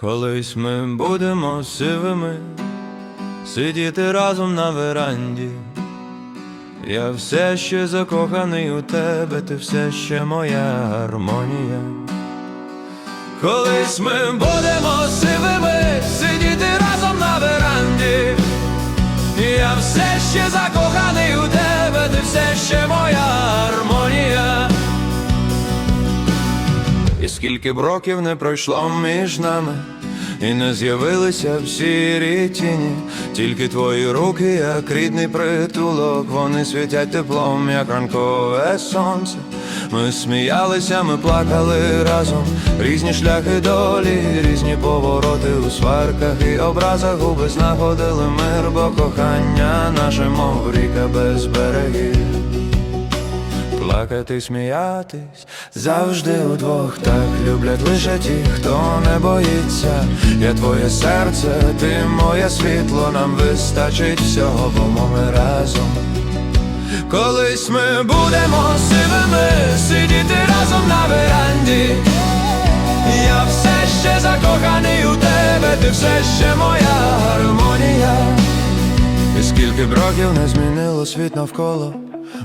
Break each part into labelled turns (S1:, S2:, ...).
S1: Колись ми будемо сивими, сидіти разом на веранді. Я все ще закоханий у тебе, ти все ще моя гармонія. Колись ми будемо сивими, сидіти разом на веранді. Я все ще закоханий у тебе, ти все ще моя скільки б років не пройшло між нами, і не з'явилися всі рітіні, тільки твої руки, як рідний притулок, вони світять теплом, як ранкове сонце. Ми сміялися, ми плакали разом, різні шляхи долі, різні повороти у сварках і образах губи знаходили мир, бо кохання наше, мов ріка без берегів. Плакати, сміятись завжди удвох так люблять лише ті, хто не боїться. Я твоє серце, ти моє світло, нам вистачить всього, бо ми разом. Колись ми будемо сивими, сидіти разом на веранді. Я все ще закоханий у тебе, ти все ще моя гармонія. І скільки б років не змінило світ навколо,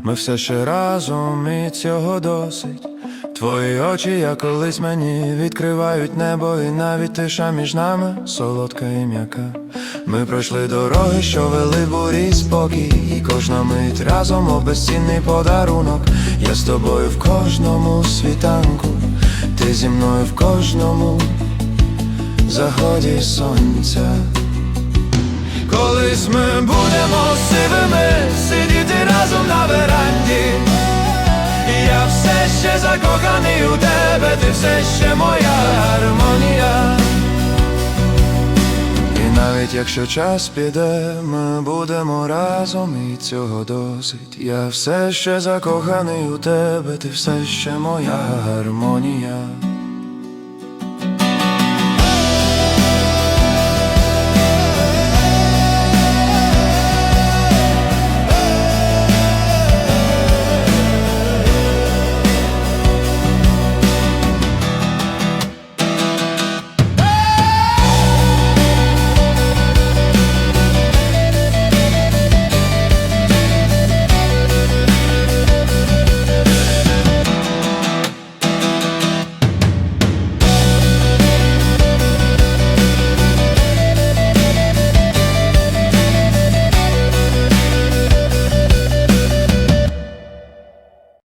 S1: ми все ще разом і цього досить. Твої очі, як колись мені відкривають небо, і навіть тиша між нами солодка і м'яка. Ми пройшли дороги, що вели бурі спокій, і кожна мить разом о безцінний подарунок. Я з тобою в кожному світанку, ти зі мною в кожному заході сонця. Колись ми будемо сивими, сидіти разом на веранді. Я все ще закоханий у тебе, ти все ще моя гармонія. І навіть якщо час піде, ми будемо разом, і цього досить. Я все ще закоханий у тебе, ти все ще моя гармонія.